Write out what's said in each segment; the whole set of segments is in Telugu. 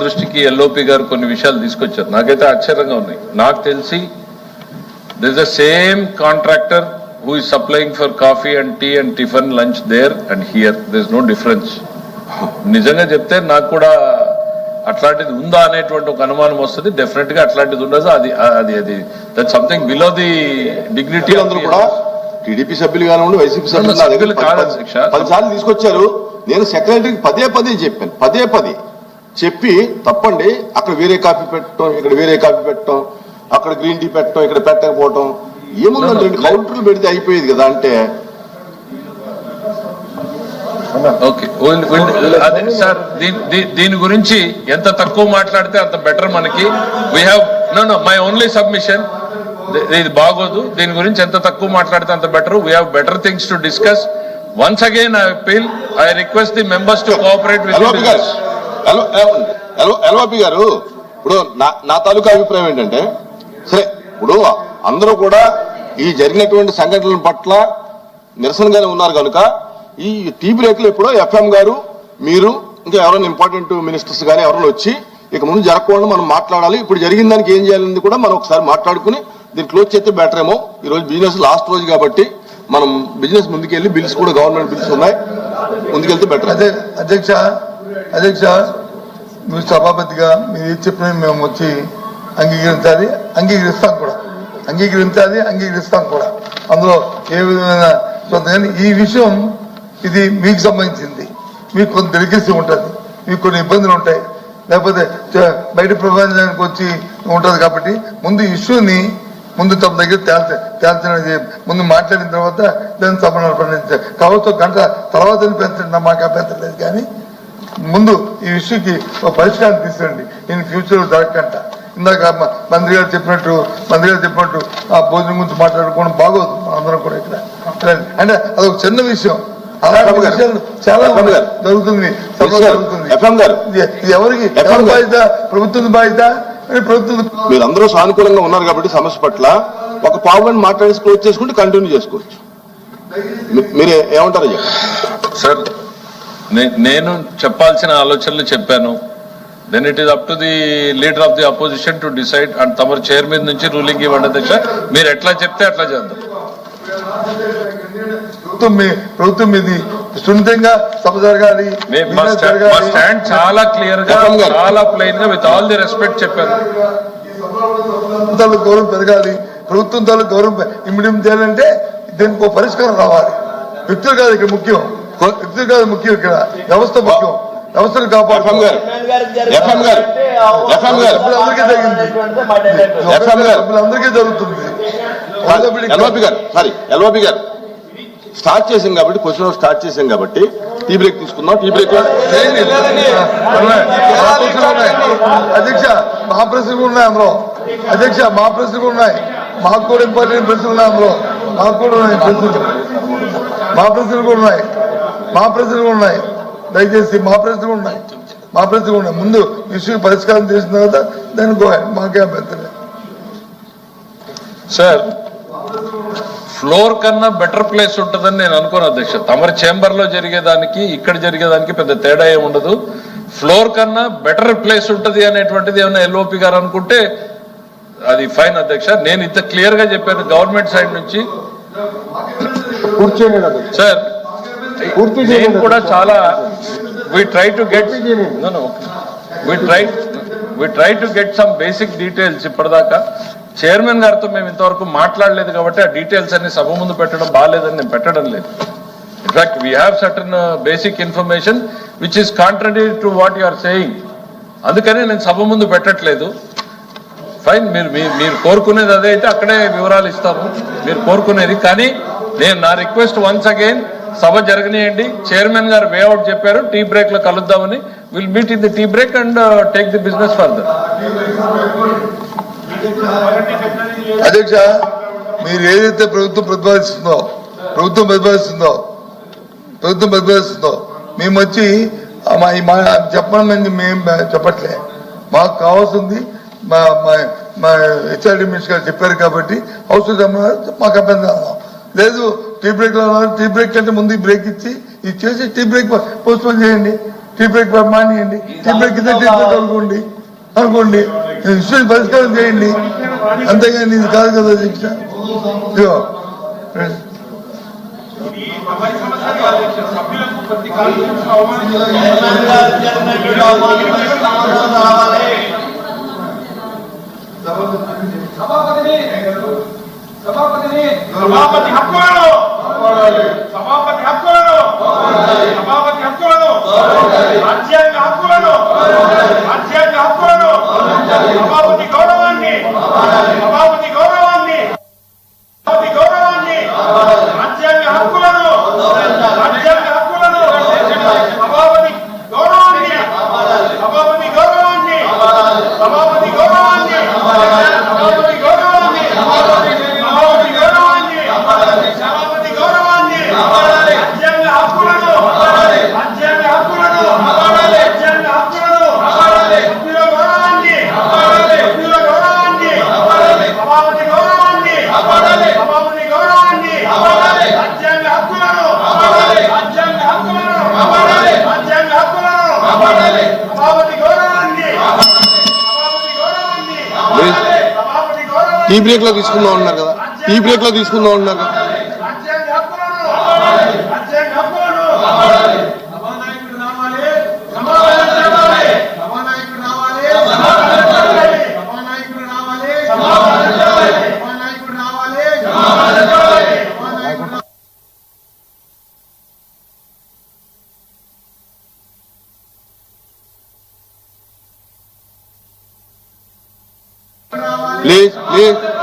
దృష్టికి ఎల్ఓపి గారు కొన్ని విషయాలు తీసుకొచ్చారు. నాకైతే ఆశ్చర్యంగా ఉన్నాయి. నాకు తెలిసి this the same contractor who is supplying for coffee and tea and tiffin lunch there and here this no difference నిజంగా చెప్తే నాకు కూడా అట్లాంటిది ఉందా అనేటువంటి ఒక అనుమానం వస్తుంది. డెఫినెట్గా అట్లాంటిది ఉండదు. అది అది అది that something below the dignity అందరూ కూడా టీడీపీ సభ్యులు కానివ్వండి వైసీపీ సభ్యులు తీసుకొచ్చారు. నేను సెక్రటరీకి పదే పదే చెప్పాను. పదే పదే. చెప్పి తప్పండి అక్కడ వేరే కాఫీ పెట్టడం ఇక్కడ వేరే కాఫీ పెట్టడం అక్కడ గ్రీన్ టీ పెట్టడం ఇక్కడ పెట్టకపోవటం. ఏముందండి రెండు కౌంటర్లు పెడితే అయిపోయేది కదా అంటే. ఓకే. సార్ దీని- గురించి ఎంత తక్కువ మాట్లాడితే అంత బెటర్ మనకి. We have no no my only submission ఇది బాగోదు. దీని గురించి ఎంత తక్కువ మాట్లాడితే అంత better. We have better things to discuss once again I appeal I request the members to cooperate with LOP గారు. ఇప్పుడు నా నా తాలూకా అభిప్రాయం ఏంటంటే సరే ఇప్పుడు అందరూ కూడా ఈ జరిగినటువంటి సంఘటనల పట్ల నిరసనగానే ఉన్నారు కనుక ఈ టీ బ్రేక్లు ఎప్పుడో ఎఫ్ఎం గారు మీరు ఇంకా ఎవరైనా ఇంపార్టెంట్ మినిస్టర్స్ కానీ ఎవరైనా వచ్చి ఇక ముందు జరగకుండా మనం మాట్లాడాలి. ఇప్పుడు జరిగిన దానికి ఏం చేయాలని కూడా మనం ఒకసారి మాట్లాడుకుని దీన్ని క్లోజ్ చేస్తే బెటర్ ఏమో. ఈ రోజు బిజినెస్ లాస్ట్ రోజు కాబట్టి మనం బిజినెస్ ముందుకెళ్ళి బిల్స్ కూడా గవర్నమెంట్ బిల్స్ ఉన్నాయి. ముందుకెళ్తే బెటర్ అదే అధ్యక్ష అధ్యక్ష మీరు సభాపతిగా మీరు ఏది చెప్పినా మేము వచ్చి అంగీకరించాలి అంగీకరిస్తాం కూడా. అంగీకరించాలి అంగీకరిస్తాం కూడా. అందులో ఏ విధమైన కానీ ఈ విషయం ఇది మీకు సంబంధించింది. మీకు కొంత డెలికేసీ ఉంటుంది. మీకు కొన్ని ఇబ్బందులు ఉంటాయి. లేకపోతే బయట ప్రపంచానికి వచ్చి ఉంటుంది కాబట్టి ముందు ఇష్యూని ముందు తమ దగ్గర తేల్చ తేల్చినది ముందు మాట్లాడిన తర్వాత దాన్ని సభ నడపండి కావచ్చు గంట తర్వాత పెంచండి మాకు పెంచలేదు కానీ ముందు ఈ ఇష్యూకి ఒక పరిష్కారం తీసుకురండి ఇన్ ఫ్యూచర్ జరగకంట ఇందాక మంత్రి గారు చెప్పినట్టు మంత్రి గారు చెప్పినట్టు ఆ భోజనం గురించి మాట్లాడుకోవడం బాగోదు. అందరం కూడా ఇక్కడ. అంటే అదొక చిన్న విషయం. చాలా. జరుగుతుంది. ఇది- ఎవరికి? ఎవరి. బాధ్యత? ప్రభుత్వం బాధ్యత? మీరందరూ సానుకూలంగా ఉన్నారు కాబట్టి సమస్య పట్ల ఒక పావు గంట మాట్లాడేసి క్లోజ్ చేసుకుంటే కంటిన్యూ చేసుకోవచ్చు. మీ- మీరు ఏమంటారు చెప్పండి. సార్ నేను చెప్పాల్సిన ఆలోచనలు చెప్పాను. Then it is up to the leader of the opposition to decide and తమరు చైర్ మీద నుంచి రూలింగ్ ఇవ్వండి అధ్యక్ష. మీరు ఎట్లా చెప్తే అట్లా చేద్దాం. ప్రభుత్వం ఇది సున్నితంగా. స్టాండ్ చాలా క్లియర్గా. చాలా ప్లెయిన్గా విత్ ఆల్ ది రెస్పెక్ట్ చెప్పాను తాలూకు గౌరవం పెరగాలి ప్రభుత్వం తాలూకు గౌరవం ఇమిడియం చేయాలంటే దీనికి ఒక పరిష్కారం రావాలి. వ్యక్తులు కాదు ఇక్కడ ముఖ్యం. వ్యక్తులు కాదు ముఖ్యం ఇక్కడ. వ్యవస్థ ముఖ్యం. వ్యవస్థను గారు. సభ్యులందరికీ జరుగుతుంది. ఎల్ఓపి గారు. సారీ ఎల్ఓపి గారు. స్టార్ట్ చేసాం కాబట్టి క్వశ్చన్ స్టార్ట్ చేసాం కాబట్టి టీ బ్రేక్ తీసుకుందాం. Tea break. అధ్యక్ష మా ప్రశ్నలు కూడా ఉన్నాయి అందులో. అధ్యక్ష మా ప్రశ్నలు ఉన్నాయి. మాకు కూడా ఇంపార్టెంట్ ప్రశ్నలు ఉన్నాయి అందులో. మాకు కూడా ఉన్నాయి ప్రశ్నలు మా ప్రశ్నలు కూడా ఉన్నాయి. మా ప్రశ్నలు ఉన్నాయి. దయచేసి మా ప్రశ్నలు ఉన్నాయి. మా ప్రశ్నలు ఉన్నాయి. ముందు ఇష్యూ పరిష్కారం చేసిన తర్వాత దాన్ని గో. మాకే అభ్యంతరం లేదు. సార్ ఫ్లోర్ కన్నా బెటర్ ప్లేస్ ఉంటుందని నేను అనుకోను అధ్యక్ష. తమరి చేంబర్లో జరిగేదానికి ఇక్కడ జరిగేదానికి పెద్ద తేడా ఏమి ఉండదు. ఫ్లోర్ కన్నా బెటర్ ప్లేస్ ఉంటది అనేటువంటిది ఏమైనా ఎల్ఓపి గారు అనుకుంటే అది ఫైన్ అధ్యక్ష. నేను ఇంత క్లియర్గా చెప్పాను గవర్నమెంట్ సైడ్ నుంచి. సార్ నేను కూడా చాలా we try to get we try we try to get some basic details ఇప్పటిదాకా. చైర్మన్ గారితో మేము ఇంతవరకు మాట్లాడలేదు కాబట్టి ఆ డీటెయిల్స్ అన్ని సభ ముందు పెట్టడం బాగాలేదని నేను పెట్టడం లేదు. In fact we have certain basic information which is contrary to what you are saying అందుకనే నేను సభ ముందు పెట్టట్లేదు. ఫైన్ మీరు మీరు కోరుకునేది అదే అయితే అక్కడే వివరాలు ఇస్తాము. మీరు కోరుకునేది. కానీ నేను నా రిక్వెస్ట్ వన్స్ అగైన్ సభ జరగనియండి. చైర్మన్ గారు వేఅవుట్ చెప్పారు. టీ బ్రేక్లో కలుద్దామని. Will meet in the tea break and take the business further అధ్యక్ష మీరు ఏదైతే ప్రభుత్వం ప్రతిపాదిస్తుందో ప్రభుత్వం ప్రతిపాదిస్తుందో ప్రభుత్వం ప్రతిపాదిస్తుందో మేము వచ్చి ఆ చెప్పమని మేము చెప్పట్లే. మాకు కావాల్సింది మా మా హెచ్ఆర్డి మినిస్టర్ గారు చెప్పారు కాబట్టి అవసరం చెప్పమన్నారు మాకు అభ్యంతరం లేదు. టీ బ్రేక్లో టీ బ్రేక్ కంటే ముందు బ్రేక్ ఇచ్చి ఇది చేసి టీ బ్రేక్ పోస్ట్ పోన్ చేయండి. టీ బ్రేక్ మానేయండి. టీ బ్రేక్ కింద టీ బ్రేక్ అనుకోండి. అనుకోండి. ఇష్యూని పరిష్కారం చేయండి. అంతేగాని ఇది కాదు కదా దీక్ష. ఇదిగో. సభాపతి హక్కులను సభాపతి హక్కులను సభాపతి హక్కులను రాజ్యాంగ హక్కులను రాజ్యాంగ హక్కులను సభాపతి గౌరవాన్ని సభాపతి గౌరవాన్ని సభాపతి గౌరవాన్ని రాజ్యాంగ హక్కులను రాజ్యాంగ హక్కులను సభాపతి గౌరవాన్ని సభాపతి గౌరవాన్ని సభాపతి గౌరవాన్ని సభాపతి గౌరవాన్ని సభాపతి గౌరవాన్ని సభాపతి గౌరవాన్ని రాజ్యాంగ హక్కులను రాజ్యాంగ హక్కులను రాజ్యాంగ హక్కులను సభ్యుల గౌరవాన్ని సభ్యుల గౌరవాన్ని సభాపతి గౌరవాన్ని సభాపతి గౌరవాన్ని రాజ్యాంగ హక్కులను రాజ్యాంగ హక్కులను రాజ్యాంగ హక్కులను సభాపతి గౌరవాన్ని సభాపతి గౌరవాన్ని సభాపతి గౌరవాన్ని టీ బ్రేక్లో తీసుకుందాం అన్నారు కదా. టీ బ్రేక్లో తీసుకుందాం అన్నారు కదా. please, please.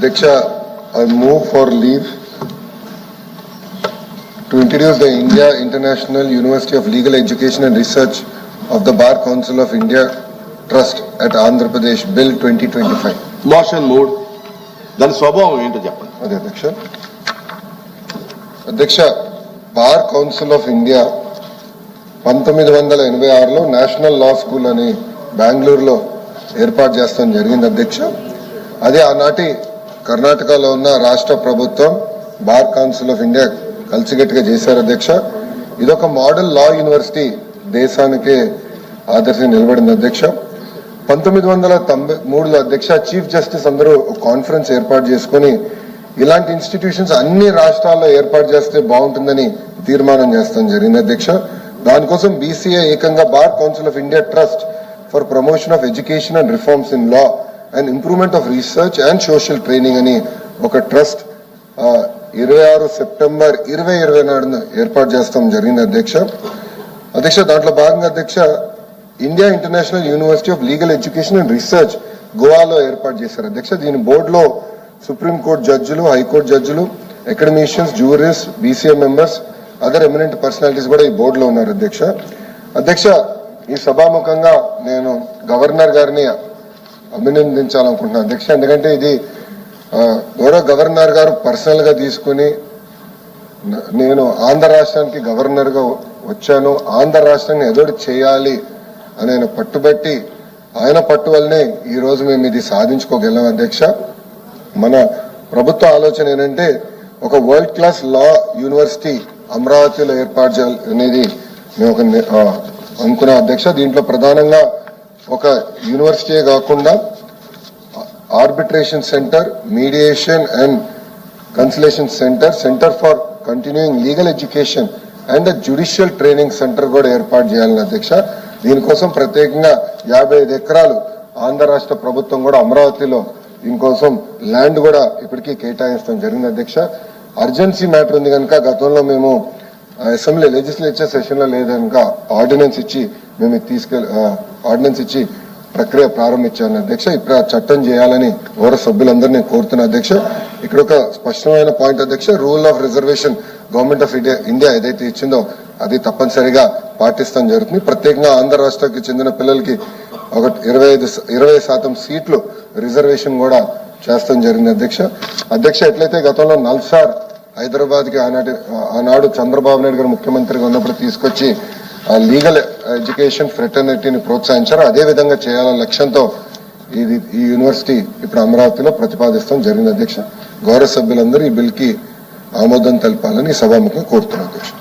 అధ్యక్ష I move for leave to introduce the India International University of Legal Education and Research of the Bar Council of India Trust at Andhra Pradesh bill twenty twenty five motion moved దాని స్వభావం ఏంటో చెప్పండి. అదే అధ్యక్ష. అధ్యక్ష బార్ కౌన్సిల్ ఆఫ్ ఇండియా పంతొమ్మిది వందల ఎనభై ఆరులో నేషనల్ లా స్కూల్ అని బెంగళూరులో ఏర్పాటు చేస్తాం జరిగింది అధ్యక్ష. అదే ఆనాటి కర్ణాటకలో ఉన్న రాష్ట్ర ప్రభుత్వం బార్ కౌన్సిల్ ఆఫ్ ఇండియా కలిసిగట్టుగా చేశారు అధ్యక్ష. ఇదొక మోడల్ లా యూనివర్సిటీ దేశానికే ఆదర్శం నిలబడింది అధ్యక్ష. పంతొమ్మిది వందల తొంభై మూడులో అధ్యక్ష చీఫ్ జస్టిస్ అందరూ ఒక కాన్ఫరెన్స్ ఏర్పాటు చేసుకొని ఇలాంటి ఇన్స్టిట్యూషన్స్ అన్ని రాష్ట్రాల్లో ఏర్పాటు చేస్తే బాగుంటుందని తీర్మానం చేస్తాం జరిగింది అధ్యక్ష. దానికోసం బీసీఏ ఏకంగా Bar Council of India Trust for Promotion of Education and Reforms in Law and Improvement of Research and Social Training అని ఒక ట్రస్ట్ ఇరవై ఆరు సెప్టెంబర్ ఇరవై ఇరవై నాడున ఏర్పాటు చేస్తాం జరిగింది అధ్యక్ష. అధ్యక్ష దాంట్లో భాగంగా అధ్యక్ష India International University of Legal Education and Research గోవాలో ఏర్పాటు చేశారు అధ్యక్ష. దీని బోర్డులో సుప్రీంకోర్టు జడ్జిలు హైకోర్టు జడ్జిలు academicians jurists BCM members other eminent personalities కూడా ఈ బోర్డులో ఉన్నారు అధ్యక్ష. అధ్యక్ష ఈ సభాముఖంగా నేను గవర్నర్ గారిని అభినందించాలనుకుంటున్నాను అధ్యక్ష ఎందుకంటే ఇది గౌరవ గవర్నర్ గారు పర్సనల్గా తీసుకుని నేను ఆంధ్ర రాష్ట్రానికి గవర్నర్గా వచ్చాను. ఆంధ్ర రాష్ట్రాన్ని ఎదోటి చేయాలి అని ఆయన పట్టుబట్టి ఆయన పట్టు వల్లనే ఈ రోజు మేము ఇది సాధించుకోగలం అధ్యక్ష. మన ప్రభుత్వ ఆలోచన ఏంటంటే ఒక వరల్డ్ క్లాస్ లా యూనివర్సిటీ అమరావతిలో ఏర్పాటు చేయాలి అనేది మేము ఒక అనుకున్నాం అధ్యక్ష. దీంట్లో ప్రధానంగా ఒక యూనివర్సిటీ కాకుండా arbitration centre mediation and conciliation centre centre for continuing legal education and judicial training centre కూడా ఏర్పాటు చేయాలని అధ్యక్ష. దీనికోసం ప్రత్యేకంగా యాభై ఐదు ఎకరాలు ఆంధ్ర రాష్ట్ర ప్రభుత్వం కూడా అమరావతిలో దీనికోసం ల్యాండ్ కూడా ఇప్పటికీ కేటాయించడం జరిగింది అధ్యక్ష. అర్జెన్సీ మ్యాటర్ ఉంది కనుక గతంలో మేము అసెంబ్లీ లెజిస్లేచర్ సెషన్లో ఆర్డినెన్స్ ఇచ్చి మేము తీసుకెళ్ళి ఆర్డినెన్స్ ఇచ్చి ప్రక్రియ ప్రారంభించాను అధ్యక్ష. ఇప్పుడు ఆ చట్టం చేయాలని గౌరవ సభ్యులందరినీ కోరుతున్న అధ్యక్ష. ఇక్కడ ఒక స్పష్టమైన పాయింట్ అధ్యక్ష. Rule of reservation government of India India ఏదైతే ఇచ్చిందో అది తప్పనిసరిగా పాటిస్తాం జరుగుతుంది. ప్రత్యేకంగా ఆంధ్ర రాష్ట్రానికి చెందిన పిల్లలకి ఒక ఇరవై ఐదు ఇరవై శాతం సీట్లు రిజర్వేషన్ కూడా చేస్తాం జరిగింది అధ్యక్ష. అధ్యక్ష ఎట్లయితే గతంలో నల్సార్ హైదరాబాద్కి ఆనాటి ఆనాడు చంద్రబాబు నాయుడు గారు ముఖ్యమంత్రిగా ఉన్నప్పుడు తీసుకొచ్చి లీగల్ ఎడ్యుకేషన్ ఫ్రెటర్నిటీని ప్రోత్సహించారు. అదే విధంగా చేయాలనే లక్ష్యంతో ఇది ఈ యూనివర్సిటీ ఇప్పుడు అమరావతిలో ప్రతిపాదిస్తాం జరిగింది. అధ్యక్ష గౌరవ సభ్యులందరూ ఈ బిల్కి ఆమోదం తెలపాలని సభాముఖంగా కోరుతున్నారు అధ్యక్ష.